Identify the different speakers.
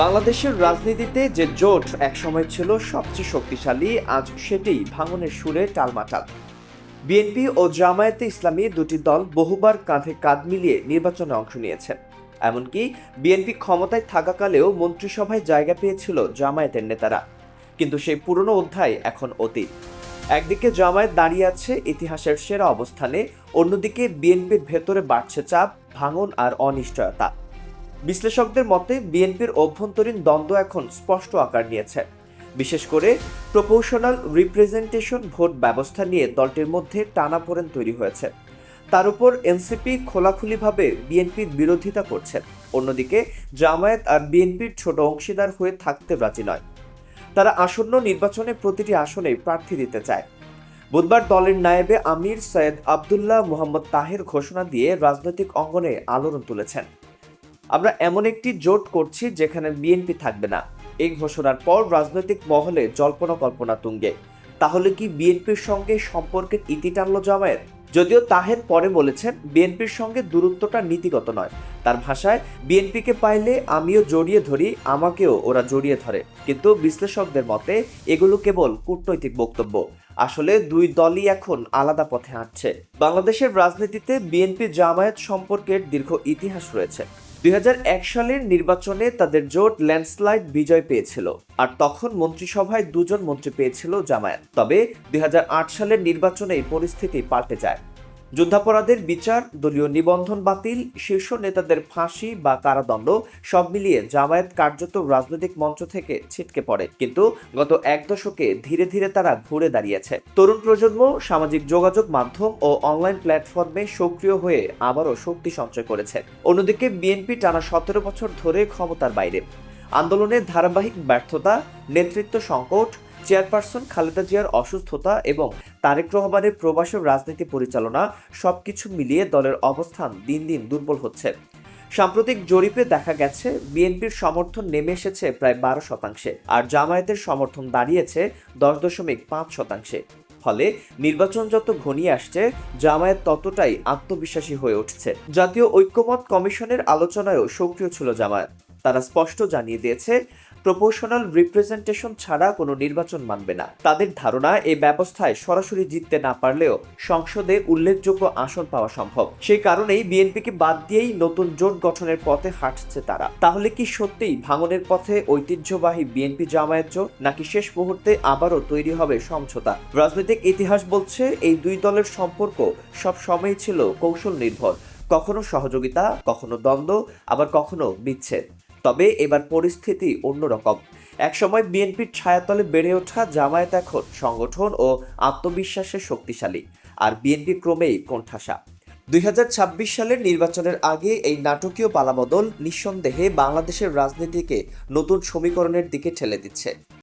Speaker 1: বাংলাদেশের রাজনীতিতে যে জোট একসময় ছিল সবচেয়ে শক্তিশালী, আজ সেটি ভাঙনের সুরে টালমাটাল। বিএনপি ও জামায়াতে ইসলামী দুটি দল বহুবার কাঁধে কাঁধ মিলিয়ে নির্বাচনে অংশ নিয়েছে। এমনকি বিএনপি ক্ষমতায় থাকাকালেও মন্ত্রিসভায় জায়গা পেয়েছিল জামায়াতের নেতারা। কিন্তু সেই পুরনো অধ্যায় এখন অতীত। একদিকে জামায়াত দাঁড়িয়ে আছে ইতিহাসের সেরা অবস্থানে, অন্যদিকে বিএনপির ভেতরে বাড়ছে চাপ, ভাঙন আর অনিশ্চয়তা। বিশ্লেষকদের মতে, বিএনপির অভ্যন্তরীণ দ্বন্দ্ব এখন স্পষ্ট আকার নিয়েছে। বিশেষ করে প্রপোর্শনাল রিপ্রেজেন্টেশন ভোট ব্যবস্থা নিয়ে দলটির মধ্যে টানাপোড়েন তৈরি হয়েছে। তার উপর এনসিপি খোলাখুলিভাবে বিএনপির বিরোধিতা করছে। অন্যদিকে, জামায়াত আর বিএনপির ছোট অংশীদার হয়ে থাকতে রাজি নয়। তারা আসন্ন নির্বাচনে প্রতিটি আসনে প্রার্থী দিতে চায়। বুধবার দলের নায়েবে আমির সৈয়দ আবদুল্লাহ মোহাম্মদ তাহের ঘোষণা দিয়ে রাজনৈতিক অঙ্গনে আলোড়ন তুলেছেন। আমরা এমন একটি জোট করছি যেখানে বিএনপি থাকবে না। এই ঘোষণার পর রাজনৈতিক মহলে জল্পনা কল্পনা তুঙ্গে। তাহলে কি বিএনপির সঙ্গে সম্পর্কের ইতি টানল জামায়াত? যদিও তাহের পরে বলেছেন বিএনপির সঙ্গে দূরত্বটা নীতিগত নয়। তার ভাষায় বিএনপিকে পাইলে আমিও জড়িয়ে ধরি, আমাকেও ওরা জড়িয়ে ধরে। কিন্তু বিশ্লেষকদের মতে, এগুলো কেবল কূটনৈতিক বক্তব্য। আসলে দুই দলই এখন আলাদা পথে হাঁটছে। বাংলাদেশের রাজনীতিতে বিএনপি জামায়াত সম্পর্কের দীর্ঘ ইতিহাস রয়েছে। দুই হাজার এক সালের নির্বাচনে তাদের জোট ল্যান্ডস্লাইড বিজয় পেয়েছিল। আর তখন মন্ত্রিসভায় দুজন মন্ত্রী পেয়েছিল জামায়াত। তবে দুই হাজার আট সালের নির্বাচনে পরিস্থিতি পাল্টে যায়। যুদ্ধাপরাধের বিচার, দলীয় নিবন্ধন বাতিল, শীর্ষ নেতাদের ফাঁসি বা কারাদণ্ড সব মিলিয়ে জামায়াত কার্যত রাজনৈতিক মঞ্চ থেকে ছিটকে পড়ে। কিন্তু গত এক দশকে ধীরে ধীরে তারা ঘুরে দাঁড়িয়েছে। তরুণ প্রজন্ম সামাজিক যোগাযোগ মাধ্যম ও অনলাইন প্ল্যাটফর্মে সক্রিয় হয়ে আবারও শক্তি সঞ্চয় করেছে। অন্যদিকে বিএনপি টানা সতেরো বছর ধরে ক্ষমতার বাইরে। আন্দোলনের ধারাবাহিক ব্যর্থতা, নেতৃত্ব সংকট চেয়ারপারসন খালেদা জিয়ার অসুস্থতা এবং তারেক রহমানের প্রবাসী রাজনীতি পরিচালনা সবকিছু মিলিয়ে দলের অবস্থান দিন দিন দুর্বল হচ্ছে। সাম্প্রতিক জরিপে দেখা গেছে, বিএনপির সমর্থন নেমে এসেছে প্রায় বারো শতাংশে আর জামায়াতের সমর্থন দাঁড়িয়েছে দশ দশমিক পাঁচ শতাংশে। ফলে নির্বাচন যত ঘনিয়ে আসছে, জামায়াত ততটাই আত্মবিশ্বাসী হয়ে উঠছে। জাতীয় ঐক্যমত কমিশনের আলোচনায়ও সক্রিয় ছিল জামায়াত। তারা স্পষ্ট জানিয়ে দিয়েছে প্রপোর্শনাল রিপ্রেজেন্টেশন ছাড়া কোনো নির্বাচন মানবে না। তাদের ধারণা এই ব্যবস্থায় সরাসরি জিততে না পারলেও সংসদে উল্লেখযোগ্য আসন পাওয়া সম্ভব। সেই কারণেই বিএনপিকে বাদ দিয়েই নতুন জোট গঠনের পথে হাঁটছে তারা। তাহলে কি সত্যিই ভাঙনের পথে ঐতিহ্যবাহী বিএনপি জামায়াত জোট, নাকি শেষ মুহূর্তে আবারও তৈরি হবে সমঝোতা? রাজনৈতিক ইতিহাস বলছে, এই দুই দলের সম্পর্ক সব সময়ই ছিল কৌশল নির্ভর। কখনো সহযোগিতা, কখনো দ্বন্দ্ব, আবার কখনো বিচ্ছেদ। তবে এবার পরিস্থিতি অন্যরকম। একসময় বিএনপির ছায়াতলে বেড়ে ওঠা জামায়াত এখন সংগঠন ও আত্মবিশ্বাসে শক্তিশালী, আর বিএনপি ক্রমেই কোণঠাসা। দুই হাজার ছাব্বিশ সালের নির্বাচনের আগে এই নাটকীয় পালাবদল নিঃসন্দেহে বাংলাদেশের রাজনীতিকে নতুন সমীকরণের দিকে ঠেলে দিচ্ছে।